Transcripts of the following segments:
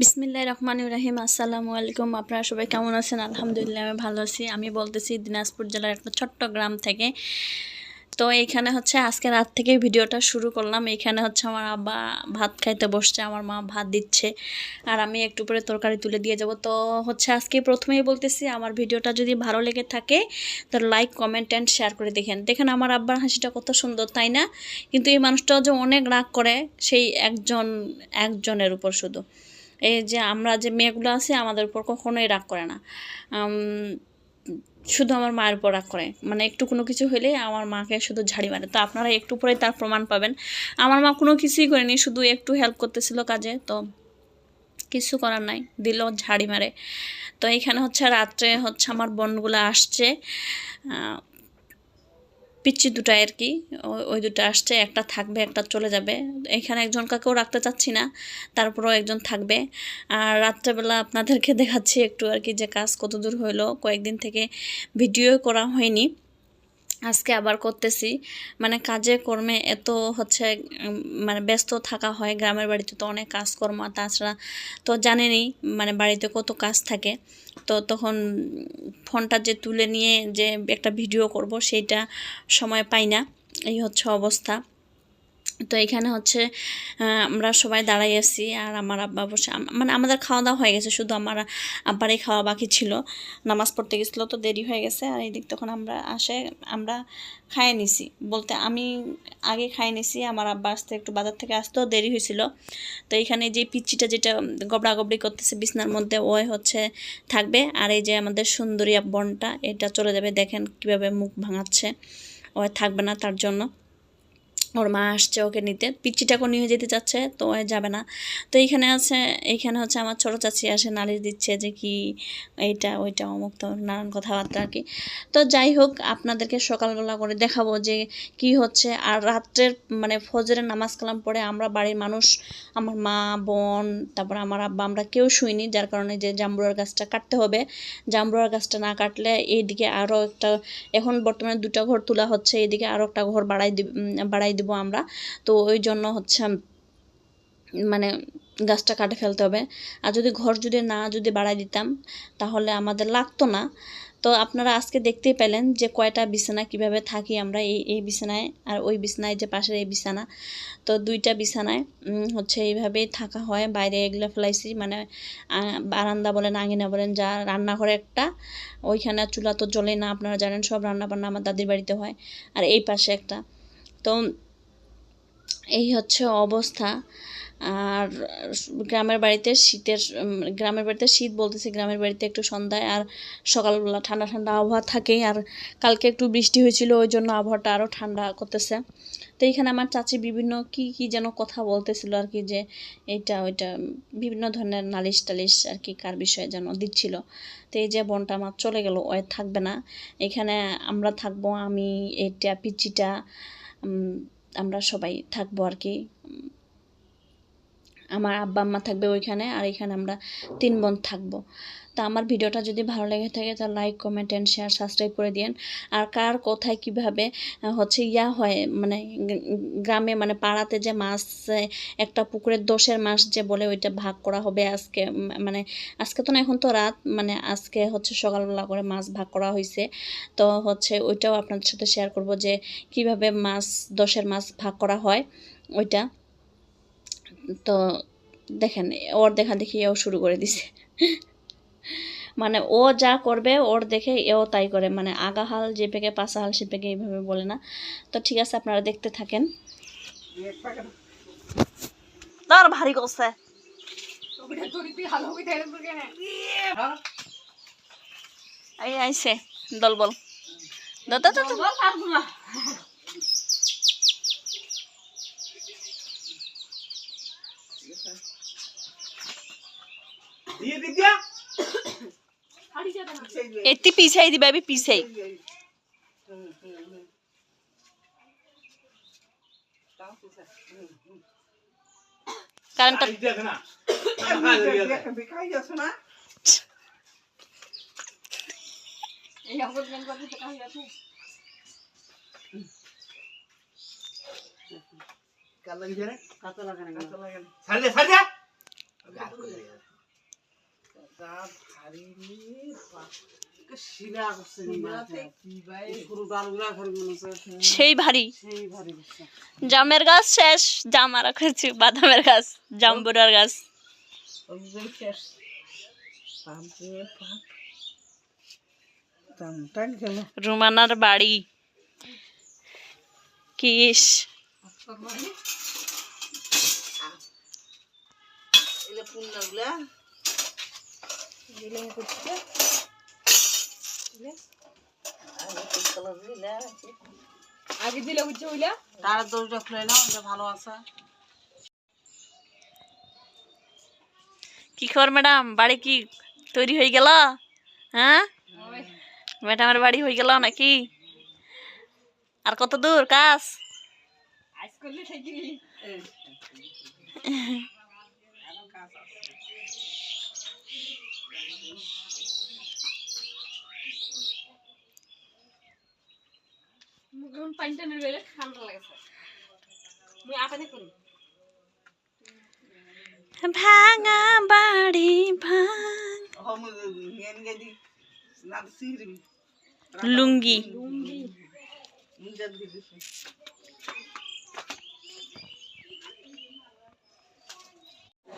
বিসমিল্লাহ রহমান রাহিম আসসালামু আলাইকুম আপনারা সবাই কেমন আছেন? আলহামদুলিল্লাহ, আমি ভালো আছি। আমি বলতেছি দিনাজপুর জেলার একটা ছোট্ট গ্রাম থেকে। তো এইখানে হচ্ছে আজকে রাত থেকে ভিডিওটা শুরু করলাম। এইখানে হচ্ছে আমার আব্বা ভাত খাইতে বসছে, আমার মা ভাত দিচ্ছে। আর আমি একটু পরে তরকারি তুলে দিয়ে যাব। তো হচ্ছে আজকে প্রথমেই বলতেছি, আমার ভিডিওটা যদি ভালো লেগে থাকে, তো লাইক, কমেন্ট অ্যান্ড শেয়ার করে দেখেন। দেখেন আমার আব্বার হাসিটা কত সুন্দর, তাই না? কিন্তু এই মানুষটাও যে অনেক রাগ করে, সেই একজন, একজনের উপর শুধু। এই যে আমরা যে মেয়েগুলো আছে, আমাদের উপর কখনোই রাগ করে না। শুধু আমার মায়ের উপর রাগ করে। মানে একটু কোনো কিছু হলে আমার মাকে শুধু ঝাড়ি মারে। তো আপনারা একটু পরে তার প্রমাণ পাবেন। আমার মা কোনো কিছুই করেনি, শুধু একটু হেল্প করতেছিল কাজে। তো কিছু করার নাই, দিল ঝাড়ি মারে। তো এইখানে হচ্ছে রাত্রে হচ্ছে আমার বোনগুলো আসছে। পিচ্ছি দুটা আর কি, ওই- ওই দুটো আসছে, একটা থাকবে, একটা চলে যাবে। এখানে একজন কাকেও রাখতে চাচ্ছি না, তারপরেও একজন থাকবে। আর রাত্রেবেলা আপনাদেরকে দেখাচ্ছি একটু আর কি যে কাজ কতদূর হইল, কয়েকদিন থেকে ভিডিও করা হয়নি। আজকে আবার করতেছি। মানে কাজে, কর্মে এত হচ্ছে মানে ব্যস্ত থাকা হয়। গ্রামের বাড়িতে তো অনেক কাজকর্ম তাছাড়া তো জানেনই মানে বাড়িতে কত কাজ থাকে। তো তখন ফোনটা যে তুলে নিয়ে যে একটা ভিডিও করব, সেইটা সময় পাই না। এই হচ্ছে অবস্থা। তো এখানে হচ্ছে আমরা সবাই দাঁড়াই আছি আর আমার আব্বা বসে মানে আমাদের খাওয়া দাওয়া হয়ে গেছে, শুধু আমার আব্বারই খাওয়া বাকি ছিল। নামাজ পড়তে গেছিল তো দেরি হয়ে গেছে আর এইদিক তখন আমরা আসে, আমরা খাইয়ে নিছি। বলতে আমি আগে খাইয়ে নিছি, আমার আব্বা আসতে একটু বাজার থেকে আসতেও দেরি হয়েছিল। তো এইখানে যে পিচ্চিটা যেটা গবড়া গবড়ি করতেছে বিছনার মধ্যে, ওই হচ্ছে থাকবে। আর এই যে আমাদের সুন্দরী বনটা, এটা চলে যাবে, দেখেন কীভাবে মুখ ভাঙাচ্ছে। ওই থাকবে না তার জন্য। ওর মা আসছে ওকে নিতে। পিচ্চিটাকেও নিয়ে যেতে চাচ্ছে, তো যাবে না। তো এইখানে আছে এইখানে হচ্ছে আমার ছোটো চাচি আসে, নালিশ দিচ্ছে যে কি এইটা, ওইটা, অমুক তো নানান কথাবার্তা আর কি। তো যাই হোক, আপনাদেরকে সকালবেলা করে দেখাবো যে কি হচ্ছে। আর রাত্রের মানে ফজরের নামাজ কালাম পড়ে আমরা বাড়ির মানুষ, আমার মা, বোন, তারপর আমার আব্বা, আমরা কেউ শুইনি, যার কারণে যে জাম্বুরার গাছটা কাটতে হবে। জাম্বুরার গাছটা না কাটলে এইদিকে আরও একটা, এখন বর্তমানে দুটো ঘর তোলা হচ্ছে, এইদিকে আরও একটা ঘর বাড়াই বাড়াই দিব আমরা। তো ওই জন্য হচ্ছে মানে গাছটা কাটে ফেলতে হবে। আর যদি ঘর যদি না যদি বাড়াই দিতাম, তাহলে আমাদের লাগতো না। তো আপনারা আজকে দেখতেই পেলেন যে কয়টা বিছানা কীভাবে থাকি আমরা এই এই বিছানায় আর ওই বিছানায় যে পাশের এই বিছানা। তো দুইটা বিছানায় হচ্ছে এইভাবেই থাকা হয়। বাইরে এগুলো ফেলাইছি মানে বারান্দা বলেন, আঙিনা বলেন, যা রান্নাঘরে একটা, ওইখানে চুলা তো জ্বলে না, আপনারা জানেন সব রান্না বান্না আমার দাদির বাড়িতে হয়, আর এই পাশে একটা। তো এই হচ্ছে অবস্থা। আর গ্রামের বাড়িতে শীতের গ্রামের বাড়িতে শীত বলতেছি, গ্রামের বাড়িতে একটু সন্ধ্যায় আর সকালবেলা ঠান্ডা ঠান্ডা আবহাওয়া থাকেই। আর কালকে একটু বৃষ্টি হয়েছিল, ওই জন্য আবহাওয়াটা আরও ঠান্ডা করতেছে। তো এইখানে আমার চাচি বিভিন্ন কি কি যেন কথা বলতেছিল আর কি, যে এটা ওইটা বিভিন্ন ধরনের নালিশ টালিশ আর কি কার বিষয়ে যেন দিচ্ছিল। তো এই যে বনটা আমার চলে গেল, ওই থাকবে না। এখানে আমরা থাকব, আমি, এটা পিচিটা আমরা সবাই থাকব আর কি। আমার আব্বা, আম্মা থাকবে ওইখানে আর এখানে আমরা তিন বোন থাকব। তা আমার ভিডিওটা যদি ভালো লেগে থাকে তা like comment and share subscribe করে দিন আর কার কোথায় কীভাবে হচ্ছে ইয়া হয় মানে গ্রামে মানে পাড়াতে যে মাছ একটা পুকুরের দোষের মাছ যে বলে ওইটা ভাগ করা হবে আজকে মানে আজকে তো না, এখন তো রাত মানে আজকে হচ্ছে সকালবেলা করে মাছ ভাগ করা হয়েছে তো হচ্ছে ওইটাও আপনাদের সাথে শেয়ার করব যে কীভাবে মাছ, দোষের মাছ ভাগ করা হয়, ওইটা। তো দেখেন ওর দেখা দেখি এও শুরু করে দিছে। মানে ও যা করবে ওর দেখে এও তাই করে। মানে আগা হাল যে পেকে পাশা হাল সে পেকে এইভাবে বলে না। তো ঠিক আছে আপনারা দেখতে থাকেন। তার ভারী করছে এই আইছে দলবল। দাদা তো এটি পিছাই দিবে আমি পিছাই। কারণটা কাল কাঁচা লাগে না কাঁচা লাগে ছাড় দে ভারী শিরা করছে মনে সেই ভারী। সেই ভারী করছে। জামের গাছ শেষ জাম আর রাখেছি বাদামের গাছ জাম্বুরার গাছ। রুমানার বাড়ি। কিস এগুলো পুন্নাগুলা। কলাগুলা আছে। আগে দিলে বুঝলা তার দড়িটা খুলে নাও ভালো আছে। কি খবর ম্যাডাম? বাড়ি কি তৈরি হয়ে গেল? হ্যাঁ? ম্যাডামের বাড়ি হয়ে গেল নাকি? আর কত দূর কাজ? আজ করলে ঠেকিলি এখন পানি টানি রইলে ঠান্ডা লাগেছে। মুই আপানে করি। ভাঙা বাড়ি ভাঙ। লুঙ্গি। লুঙ্গি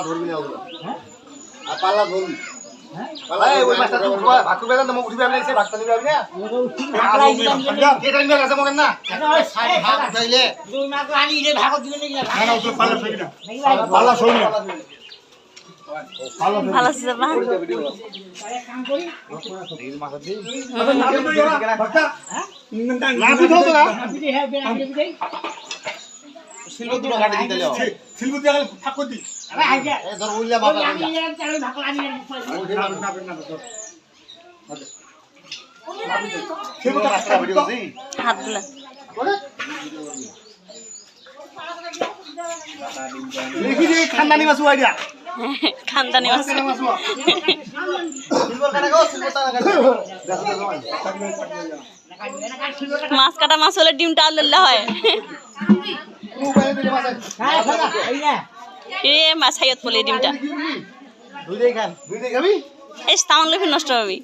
ধরবি না ধরবি মাছটা তুই উঠবা ভাত করবে না এসে ভাতটা নিবি না না ভাত উঠাইলে পাল্লা সই না। ভালো আছে বা না বুঝাও তো না। সিলবো দুটো কাটি দিতে লেও সিলবো দিয়ে গেলে ফাঁক করে দি এ ধর উল্লা বাবা সিলবো রাস্তা ভিডিও জি হাত খানদানি মাছ। মাছ কাটা মাছ হলে ডিমটা হয়। দিলে মাছ এ, মাছ হাইয়ত বলে ডিমটা। এই তাউন নষ্ট হবি।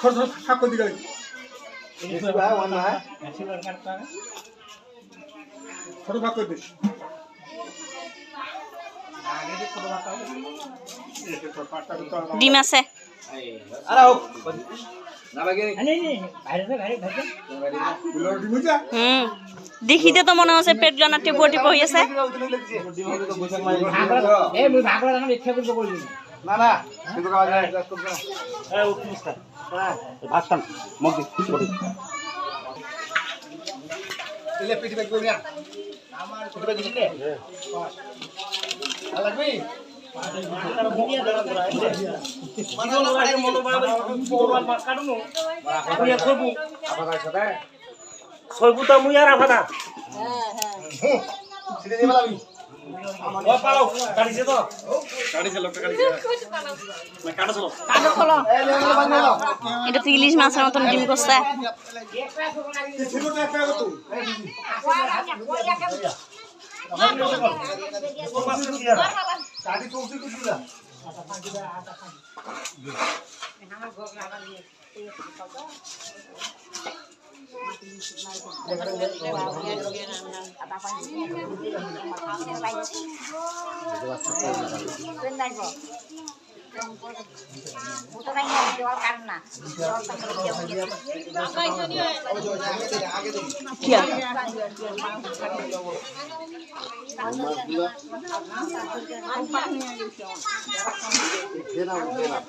ছোট দিকে ছোট ভাগ করে দিস ডিম আছে। আরে হোক না বাকি গুলোর ডিম দেখিতে তো মনে হচ্ছে পেট গানা টিপো টিপো হয়েছে না না কিন্তু খাওয়া যায় ভাতটান মুখ দি কিছু করে এলে পেটি ব্যাগ করে না আমার পেটি ব্যাগ দিতে আর লাগবে সর্বতা মুই আর আফাদা ছিড়ে দিয়ে বলাবি ও পালাও। গাড়িছে তো গাড়িছে লোকটা গাড়িছে না কাটা চলো। এই লে লে বান্ধ নাও এটা তো ইলিশ মাছের মতন ডিম করছে। ছিলটা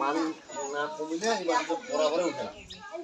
পানি না কমিলে বরাবরে উঠে না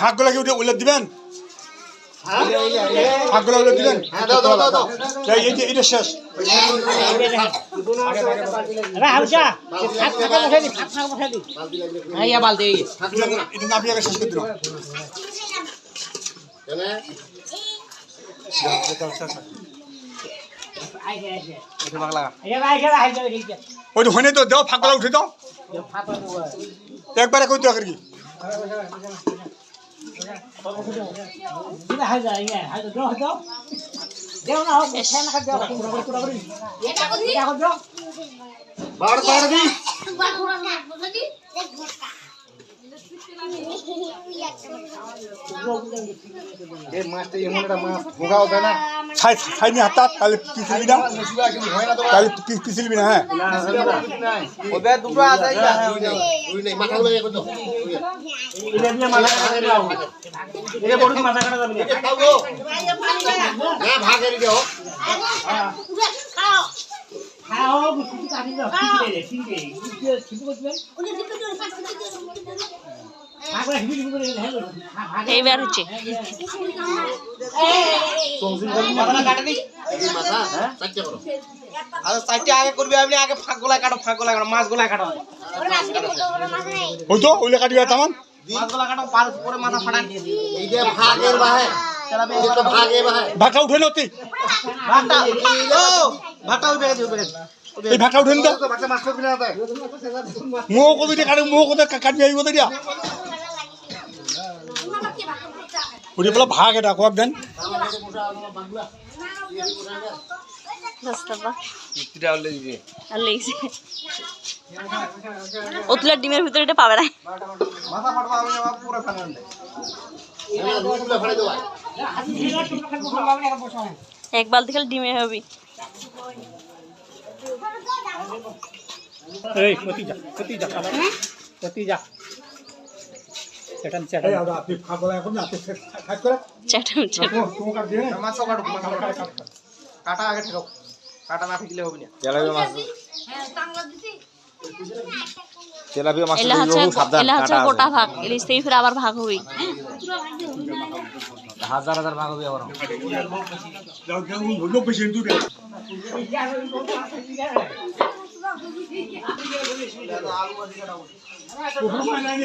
শাকগুলো কি উঠে উল্লেখ দিবেন শাকগুলো উল্লেখ দিবেন হ্যাঁ আপনি আগে তো করে ওই হনে তো দাও ফাঁকগুলো উঠে দাও। একবারে কই তো কি? বাড় বাড় দি এই মাছটা এমন একটা মাছ ভোগাও দেয় না। ছাই ছাই নিয়ে হাত তাহলে পিছিলবি না? তাহলে পিছিলবি না হ্যাঁ? ওদের দুটো আছে দুই নেই মাথা গুলো করতো না ভাগের দাও এইবার হচ্ছে এই মাথা চারটে করো আর চারটে আগে করবি আপনি আগে ফাঁক গোলায় কাটো ফাঁক গোলায় কাটো মাছ গোলায় কাটো ওই তো ওইলে কাটবি তামান। ভাগটা উঠে ভাগটা উঠে গেছে এই নিতে কবি কাটে কোথায় কাটবি আইব তো দিয়া। উঠে বলে ভাগ এটা কোয়াক দেন। আর ডিমের ভিতরে এটা পাবে না এক বালতি খালি ডিমে হবি এই কতি যা কতি যা কতি যা চেটান চেটান আপনি ফাঁকগুলো এখন আপনি খাট করে। চ্যাটাম চ্যাটাম তোমার দিয়ে মাছ কাটো কাটা। আগে ঠেকাও। কাটা না ঠেকলে হবে না। এলা হচ্ছে এলা হচ্ছে গোটা ভাগ। এলিস থেকে ফিরে আবার ভাগ হবি। যাও লোক বেশি দূরে। এই